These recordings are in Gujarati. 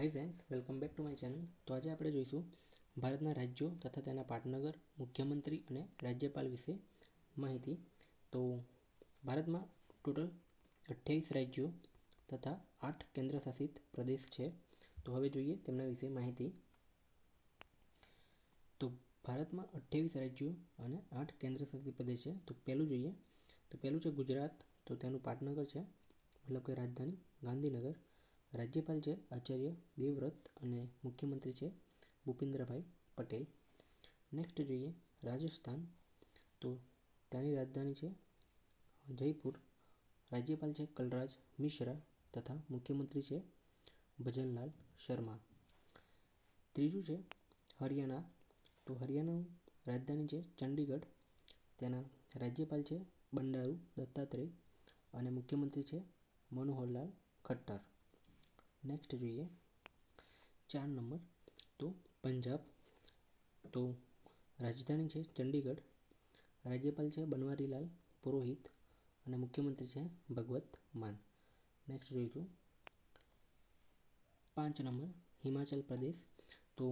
Hi friends welcome back to my channel તો આજે આપણે જોઈશું ભારતના રાજ્યો તથા તેના પાટનગર, મુખ્યમંત્રી અને રાજ્યપાલ વિશે માહિતી. તો ભારતમાં ટોટલ અઠ્યાવીસ રાજ્યો તથા આઠ કેન્દ્રશાસિત પ્રદેશ છે. તો હવે જોઈએ તેમના વિશે માહિતી. તો ભારતમાં અઠ્યાવીસ રાજ્યો અને આઠ કેન્દ્રશાસિત પ્રદેશ છે. તો પહેલું જોઈએ, તો પહેલું છે ગુજરાત. તો તેનું પાટનગર છે, મતલબ કે રાજધાની ગાંધીનગર. રાજ્યપાલ છે આચાર્ય દેવવ્રત અને મુખ્યમંત્રી છે ભૂપેન્દ્રભાઈ પટેલ. નેક્સ્ટ જોઈએ રાજસ્થાન. તો ત્યાંની રાજધાની છે જયપુર. રાજ્યપાલ છે કલરાજ મિશ્રા તથા મુખ્યમંત્રી છે ભજનલાલ શર્મા. ત્રીજું છે હરિયાણા. તો હરિયાણાનું રાજધાની છે ચંડીગઢ. તેના રાજ્યપાલ છે બંડારુ દત્તાત્રેય અને મુખ્યમંત્રી છે મનોહરલાલ ખટ્ટર. નેક્સ્ટ જોઈએ ચાર નંબર તો પંજાબ તો રાજધાની છે ચંડીગઢ રાજ્યપાલ છે બનવારીલાલ પુરોહિત અને મુખ્યમંત્રી છે ભગવત માન નેક્સ્ટ જોઈશું પાંચ નંબર હિમાચલ પ્રદેશ તો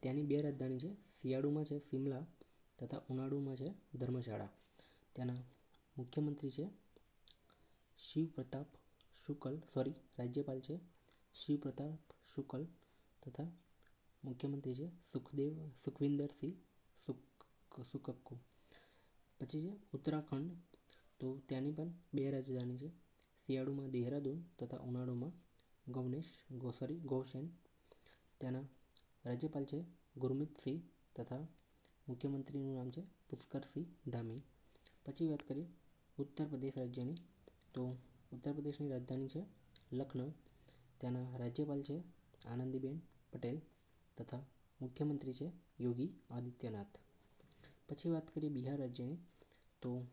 ત્યાંની બે રાજધાની છે શિયાળુમાં છે શિમલા તથા ઉનાળુમાં છે ધર્મશાળા ત્યાંના મુખ્યમંત્રી છે શિવ પ્રતાપ શુકલ સોરી રાજ્યપાલ છે શિવ પ્રતાપ શુકલ તથા મુખ્યમંત્રી છે સુખદેવ, સુખવિંદરસિંહ સુક સુકક્કુ પછી છે ઉત્તરાખંડ. તો ત્યાંની પણ બે રાજધાની છે. શિયાળુમાં દેહરાદૂન તથા ઉનાળુમાં ગૌનેશ ગોસરી, ગૌસેન. ત્યાંના રાજ્યપાલ છે ગુરમિતસિંહ તથા મુખ્યમંત્રીનું નામ છે પુષ્કરસિંહ ધામી. પછી વાત કરીએ ઉત્તર પ્રદેશ રાજ્યની. તો ઉત્તર પ્રદેશની રાજધાની છે લખનઉ. ત્યાંના રાજ્યપાલ છે આનંદીબેન પટેલ તથા મુખ્યમંત્રી છે યોગી આદિત્યનાથ. પછી વાત કરીએ બિહાર રાજ્યની, તો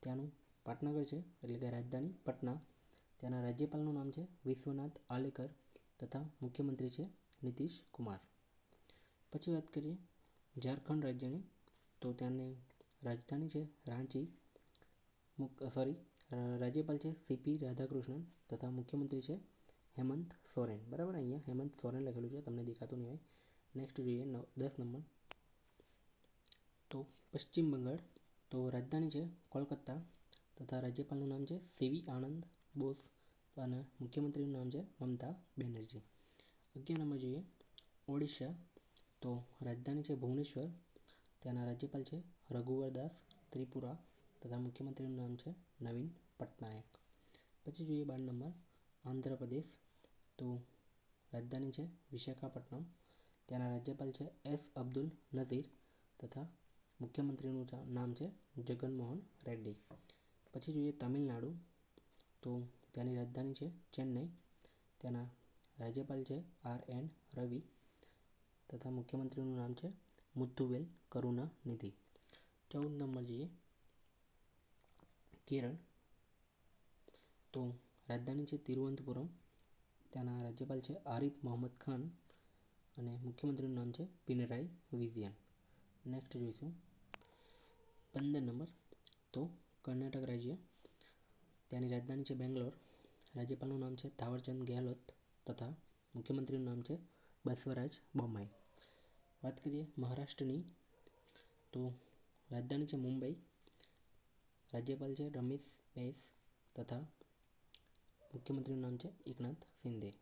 ત્યાંનું પાટનગર છે, એટલે કે રાજધાની પટના. ત્યાંના રાજ્યપાલનું નામ છે વિશ્વનાથ આલેકર તથા મુખ્યમંત્રી છે નીતિશ કુમાર. પછી વાત કરીએ ઝારખંડ રાજ્યની, તો ત્યાંની રાજધાની છે રાંચી. મુક સોરી રાજ્યપાલ છે સીપી રાધાકૃષ્ણન તથા મુખ્યમંત્રી છે હેમંત સોરેન. બરાબર? અહીંયા હેમંત સોરેન લખેલું છે, તમને દેખાતું નહીં હોય. નેક્સ્ટ જોઈએ નવ, દસ નંબર. તો પશ્ચિમ બંગાળ, તો રાજધાની છે કોલકાતા તથા રાજ્યપાલનું નામ છે સીવી આનંદ બોસ અને મુખ્યમંત્રીનું નામ છે મમતા બેનર્જી. અગિયાર નંબર જોઈએ, ઓડિશા, તો રાજધાની છે ભુવનેશ્વર, ત્યાંના રાજ્યપાલ છે રઘુવર દાસ ત્રિપુરા તથા મુખ્યમંત્રીનું નામ છે નવીન પટનાયક. પછી જોઈએ બાર નંબર, આંધ્રપ્રદેશ. તો રાજધાની છે વિશાખાપટ્ટનમ. ત્યાંના રાજ્યપાલ છે એસ અબ્દુલ નઝીર તથા મુખ્યમંત્રીનું નામ છે જગનમોહન રેડ્ડી. પછી જોઈએ તમિલનાડુ. તો ત્યાંની રાજધાની છે ચેન્નઈ. ત્યાંના રાજ્યપાલ છે આર એન રવિ તથા મુખ્યમંત્રીનું નામ છે મુથુવેલ કરુણાનિધિ. ચૌદ નંબર જોઈએ, કેરળ. તો રાજધાની છે તિરુવનંતપુરમ. ત્યાંના રાજ્યપાલ છે આરિફ મોહમ્મદ ખાન અને મુખ્યમંત્રીનું નામ છે પિનરાઈ વિજયન નેક્સ્ટ જોઈશું. પંદર નંબર. તો કર્ણાટક રાજ્ય. ત્યાંની રાજધાની છે બેંગ્લોર. રાજ્યપાલનું નામ છે થાવરચંદ ગેહલોત તથા મુખ્યમંત્રીનું નામ છે બસવરાજ બોમ્માઈ. વાત કરીએ મહારાષ્ટ્રની. તો રાજધાની છે મુંબઈ. રાજ્યપાલ છે રમેશ બેસ તથા મુખ્યમંત્રીનું નામ છે એકનાથ શિંદે.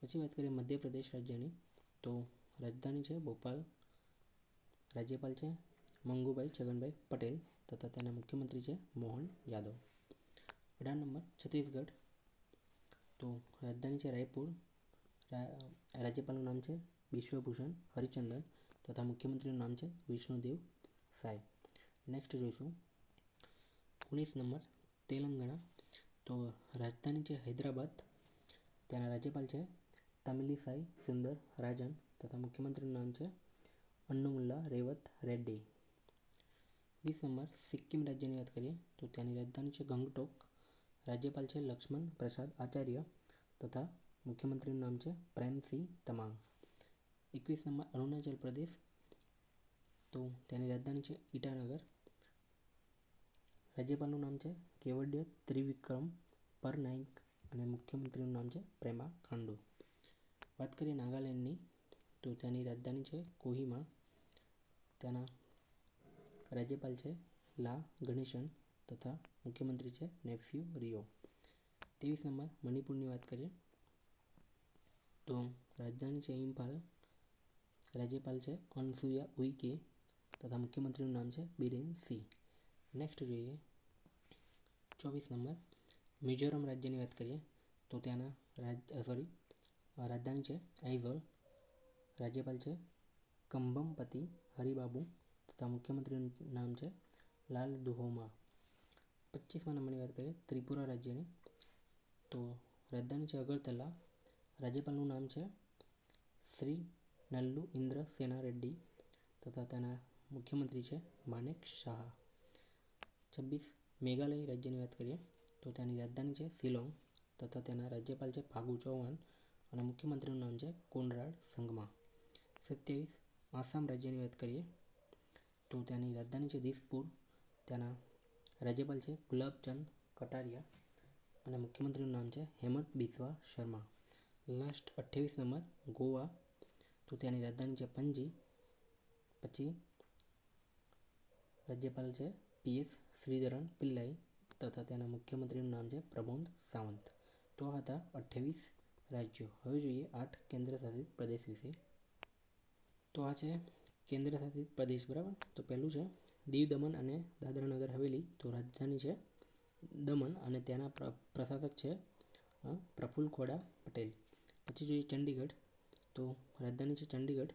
પછી વાત કરીએ મધ્યપ્રદેશ રાજ્યની. તો રાજધાની છે ભોપાલ, રાજ્યપાલ છે મંગુભાઈ છગનભાઈ પટેલ તથા તેના મુખ્યમંત્રી છે મોહન યાદવ. અઢાર નંબર, છત્તીસગઢ. તો રાજધાની છે રાયપુર. રાજ્યપાલનું નામ છે વિશ્વભૂષણ હરિચંદન તથા મુખ્યમંત્રીનું નામ છે વિષ્ણુદેવ સાય નેક્સ્ટ જોઈશું. ઓગણીસ નંબર, તેલંગાણા. તો રાજધાની છે હૈદરાબાદ. ત્યાંના રાજ્યપાલ છે તમિલિસાઈ સુંદર રાજન તથા મુખ્યમંત્રીનું નામ છે અન્નુમુલ્લા રેવત રેડ્ડી. વીસ નંબર સિક્કિમ રાજ્યની વાત કરીએ તો ત્યાંની રાજધાની છે ગંગટોક. રાજ્યપાલ છે લક્ષ્મણ પ્રસાદ આચાર્ય તથા મુખ્યમંત્રીનું નામ છે પ્રેમસિંહ તમાંગ. એકવીસ નંબર અરુણાચલ પ્રદેશ. તો તેની રાજધાની છે ઈટાનગર. રાજ્યપાલનું નામ છે કેવડ્ય ત્રિવિક્રમ પરનાઇક અને મુખ્યમંત્રીનું નામ છે પ્રેમા ખાંડુ. વાત કરીએ નાગાલેન્ડની, તો ત્યાંની રાજધાની છે કોહિમા. ત્યાંના રાજ્યપાલ છે લા ગણેશન તથા મુખ્યમંત્રી છે નેફ્યુ રિયો. ત્રેવીસ નંબર મણિપુરની વાત કરીએ, તો રાજધાની છે ઇમ્ફાલ. રાજ્યપાલ છે અનસુયા ઉઈકે તથા મુખ્યમંત્રીનું નામ છે બિરેન સિંહ. નેક્સ્ટ જોઈએ ચોવીસ નંબર મિઝોરમ રાજ્યની વાત કરીએ તો ત્યાંના રાજ સોરી રાજધાની છે આઇઝોલ. રાજ્યપાલ છે કંબમપતિ હરિબાબુ તથા મુખ્યમંત્રીનું નામ છે લાલ દુહોમા. પચીસમા નંબરની વાત કરીએ ત્રિપુરા રાજ્યની તો રાજધાની છે અગરતલા. રાજ્યપાલનું નામ છે શ્રી નલ્લુ ઇન્દ્ર સેના રેડ્ડી તથા તેના મુખ્યમંત્રી છે માનેક શાહ. છવ્વીસ મેઘાલય રાજ્યની વાત કરીએ, તો ત્યાંની રાજધાની છે શિલોંગ. તથા તેના રાજ્યપાલ છે ફાગુ ચૌહાણ અને મુખ્યમંત્રીનું નામ છે કોનરાડ સંગમા. સત્યાવીસ, આસામ રાજ્યની વાત કરીએ, તો ત્યાંની રાજધાની છે દિસપુર. ત્યાંના રાજ્યપાલ છે ગુલાબચંદ કટારિયા અને મુખ્યમંત્રીનું નામ છે હેમંત બિસ્વા શર્મા. લાસ્ટ અઠ્યાવીસ નંબર, ગોવા. તો ત્યાંની રાજધાની છે પણજી પછી રાજ્યપાલ છે પીએસ શ્રીધરન પિલ્લાઈ તથા તેના મુખ્યમંત્રીનું નામ છે પ્રમોદ સાવંત. તો આ હતા અઠ્યાવીસ રાજ્યો. હવે જોઈએ આઠ કેન્દ્રશાસિત પ્રદેશ વિશે. તો આ છે કેન્દ્રશાસિત પ્રદેશ, બરાબર? તો પહેલું છે દીવ દમણ અને દાદરાનગર હવેલી. તો રાજધાની છે દમણ અને તેના પ્રશાસક છે પ્રફુલ્લ ખોડા પટેલ. પછી જોઈએ ચંડીગઢ. તો રાજધાની છે ચંડીગઢ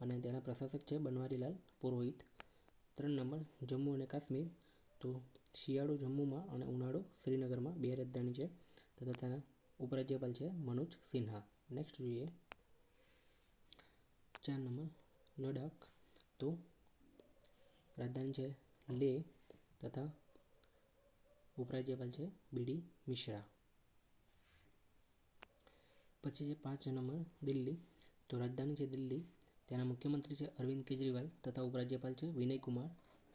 અને તેના પ્રશાસક છે બનવારીલાલ પુરોહિત. ત્રણ નંબર, જમ્મુ અને કાશ્મીર. તો શિયાળો જમ્મુમાં અને ઉનાળો શ્રીનગરમાં. બે રાજધાની છે. તથા તેના ઉપરાજ્યપાલ છે મનોજ સિન્હા. નેક્સ્ટ જોઈએ. ચાર નંબર લડાખ તો રાજધાની છે લેહ તથા ઉપરાજ્યપાલ છે બીડી મિશ્રા. પછી છે પાંચ નંબર, દિલ્હી. તો રાજધાની છે દિલ્હી. તેના મુખ્યમંત્રી છે અરવિંદ કેજરીવાલ તથા ઉપરાજ્યપાલ છે વિનયકુમાર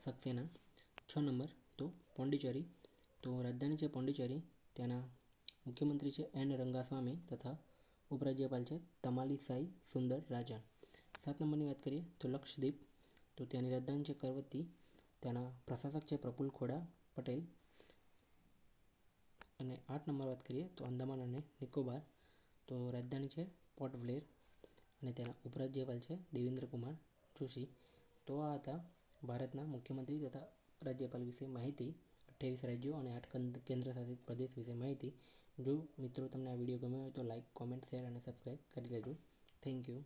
સક્સેના. છ નંબર તો પોંડિચેરી. તો રાજધાની છે પોંડિચેરી. તેના મુખ્યમંત્રી છે એન રંગાસ્વામી તથા ઉપરાજ્યપાલ છે તમાલીસાઈ સુંદર રાજન સાત નંબરની વાત કરીએ તો લક્ષદ્વીપ. તો ત્યાંની રાજધાની છે કરવતી. તેના પ્રશાસક છે પ્રફુલ ખોડા પટેલ. અને આઠ નંબર વાત કરીએ તો અંદામાન અને નિકોબાર. તો રાજધાની છે પોર્ટ બ્લેર. અને તેના ઉપરાજ્યપાલ છે દેવેન્દ્ર કુમાર જોશી. તો આ હતા ભારતના મુખ્યમંત્રી તથા રાજ્યપાલ વિશે માહિતી. અઠ્યાવીસ રાજ્યો અને આઠ કેન્દ્રશાસિત પ્રદેશ વિશે માહિતી. જો મિત્રો તમને આ વીડિયો ગમ્યો હોય તો લાઇક કોમેન્ટ શેર અને સબસ્ક્રાઈબ કરી લેજો. Thank you